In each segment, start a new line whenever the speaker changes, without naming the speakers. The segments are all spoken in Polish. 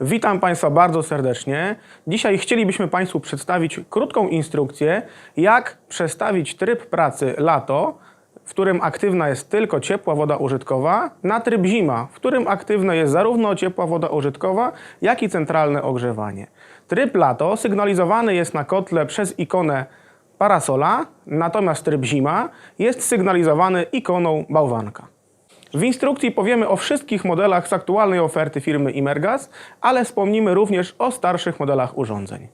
Witam Państwa bardzo serdecznie. Dzisiaj chcielibyśmy Państwu przedstawić krótką instrukcję, jak przestawić tryb pracy lato, w którym aktywna jest tylko ciepła woda użytkowa, na tryb zima, w którym aktywne jest zarówno ciepła woda użytkowa, jak i centralne ogrzewanie. Tryb lato sygnalizowany jest na kotle przez ikonę parasola, natomiast tryb zima jest sygnalizowany ikoną bałwanka. W instrukcji powiemy o wszystkich modelach z aktualnej oferty firmy Imergas, ale wspomnimy również o starszych modelach urządzeń.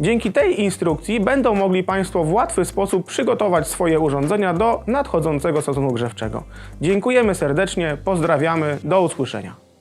Dzięki tej instrukcji będą mogli Państwo w łatwy sposób przygotować swoje urządzenia do nadchodzącego sezonu grzewczego. Dziękujemy serdecznie, pozdrawiamy, do usłyszenia.